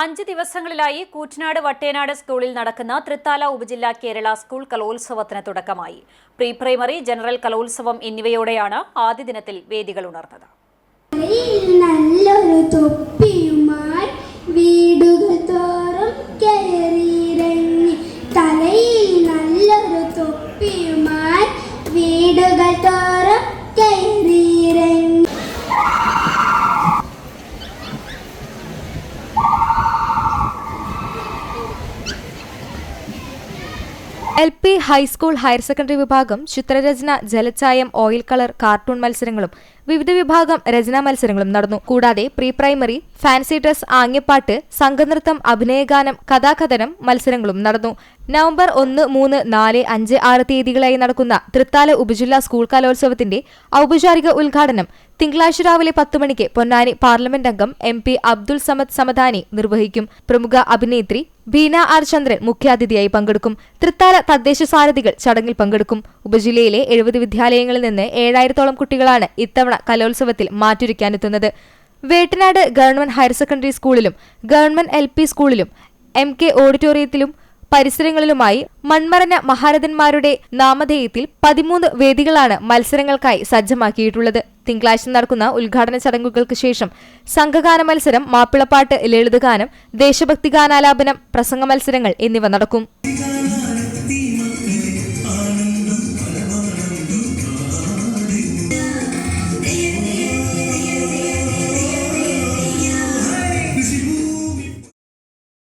അഞ്ച് ദിവസങ്ങളിലായി കൂറ്റനാട് വട്ടേനാട് സ്കൂളിൽ നടക്കുന്ന തൃത്താല ഉപജില്ല കേരള സ്കൂൾ കലോത്സവത്തിന് തുടക്കമായി. പ്രീ പ്രൈമറി ജനറൽ കലോത്സവം എന്നിവയോടെയാണ് ആദ്യ ദിനത്തിൽ വേദികൾ ഉണർന്നത്. വീടുകൾ L P high school higher secondary വിഭാഗം ചിത്രരചന ജലച്ചായം ഓയിൽ കളർ കാർട്ടൂൺ മത്സരങ്ങളും വിവിധ വിഭാഗം രചനാ മത്സരങ്ങളും നടന്നു. കൂടാതെ പ്രീ പ്രൈമറി ഫാൻസി ഡ്രസ് ആംഗ്യപ്പാട്ട് സംഘനൃത്തം അഭിനയഗാനം കഥാകഥനം മത്സരങ്ങളും നടന്നു. നവംബർ ഒന്ന് മൂന്ന് നാല് അഞ്ച് ആറ് തീയതികളായി നടക്കുന്ന തൃത്താല ഉപജില്ലാ സ്കൂൾ കലോത്സവത്തിന്റെ ഔപചാരിക ഉദ്ഘാടനം തിങ്കളാഴ്ച രാവിലെ പത്ത് മണിക്ക് പൊന്നാനി പാർലമെന്റ് അംഗം എം പി അബ്ദുൾ സമദ് സമദാനി നിർവഹിക്കും. പ്രമുഖ അഭിനേത്രി ബീന ആർ ചന്ദ്രൻ മുഖ്യാതിഥിയായി പങ്കെടുക്കും. തൃത്താല തദ്ദേശ സാരഥികൾ ചടങ്ങിൽ പങ്കെടുക്കും. ഉപജില്ലയിലെ എഴുപത് വിദ്യാലയങ്ങളിൽ നിന്ന് ഏഴായിരത്തോളം കുട്ടികളാണ് ഇത്തവണ കലോത്സവത്തിൽ മാറ്റുരയ്ക്കാനെത്തുന്നത്. വേട്ടനാട് ഗവൺമെന്റ് ഹയർ സെക്കൻഡറി സ്കൂളിലും ഗവൺമെന്റ് എൽ പി സ്കൂളിലും എം കെ ഓഡിറ്റോറിയത്തിലും പരിസരങ്ങളിലുമായി മൺമറഞ്ഞ മഹാരഥന്മാരുടെ നാമധേയത്തിൽ പതിമൂന്ന് വേദികളാണ് മത്സരങ്ങൾക്കായി സജ്ജമാക്കിയിട്ടുള്ളത്. തിങ്കളാഴ്ച നടക്കുന്ന ഉദ്ഘാടന ചടങ്ങുകൾക്ക് ശേഷം സംഘഗാന മത്സരം മാപ്പിളപ്പാട്ട് ലളിതഗാനം ദേശഭക്തി ഗാനാലാപനം പ്രസംഗ മത്സരങ്ങൾ എന്നിവ നടക്കും.